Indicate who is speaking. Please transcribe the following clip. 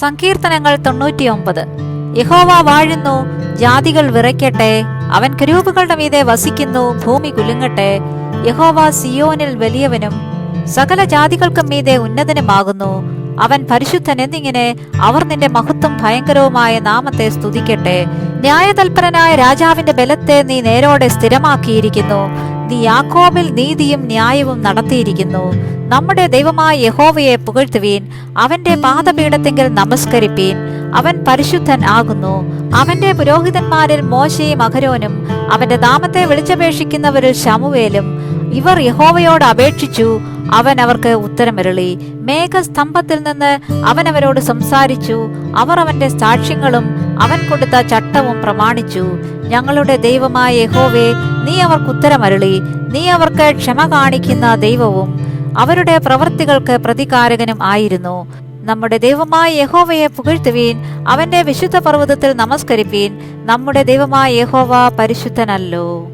Speaker 1: സങ്കീർത്തനങ്ങൾ തൊണ്ണൂറ്റിയൊമ്പത്. യഹോവ വാഴുന്നു ജാതികൾ വിറയ്ക്കട്ടെ അവൻ കരൂപുകളുടെ മീതെ വസിക്കുന്നു ഭൂമി കുലുങ്ങട്ടെ. യഹോവ സിയോനിൽ വലിയവനും സകല ജാതികൾക്കും മീതെ ഉന്നതനുമാകുന്നു. അവൻ പരിശുദ്ധൻ എന്നിങ്ങനെ അവർ നിന്റെ മഹത്വം ഭയങ്കരവുമായ നാമത്തെ സ്തുതിക്കട്ടെ. ന്യായതൽപരനായ രാജാവിന്റെ ബലത്തെ നീ നേരോടെ സ്ഥിരമാക്കിയിരിക്കുന്നു. നീ യാക്കോബിൽ നീതിയും ന്യായവും നടത്തിയിരിക്കുന്നു. നമ്മുടെ ദൈവമായ യഹോവയെ പുകഴ്ത്തുവീൻ അവന്റെ പാദപീഠത്തെങ്കിൽ നമസ്കരിപ്പീൻ. അവൻ പരിശുദ്ധൻ ആകുന്നു. അവന്റെ പുരോഹിതന്മാരിൽ മോശയും അഹരോനും അവന്റെ നാമത്തെ വിളിച്ചപേക്ഷിക്കുന്നവരിൽ ശമുവേലും. ഇവർ യഹോവയോട് അപേക്ഷിച്ചു അവൻ അവർക്ക് ഉത്തരമരുളി. മേഘസ്തംഭത്തിൽ നിന്ന് അവൻ അവരോട് സംസാരിച്ചു. അവർ അവന്റെ സാക്ഷ്യങ്ങളും അവൻ കൊടുത്ത ചട്ടവും പ്രമാണിച്ചു. ഞങ്ങളുടെ ദൈവമായ യഹോവേ നീ അവർക്ക് ഉത്തരമരുളി. നീ അവർക്ക് ക്ഷമ കാണിക്കുന്ന ദൈവവും അവരുടെ പ്രവൃത്തികൾക്ക് പ്രതികാരകനും ആയിരുന്നു. നമ്മുടെ ദൈവമായ യഹോവയെ പുകഴ്ത്തുവീൻ അവന്റെ വിശുദ്ധ പർവതത്തിൽ നമസ്കരിപ്പീൻ. നമ്മുടെ ദൈവമായ യഹോവ പരിശുദ്ധനല്ലോ.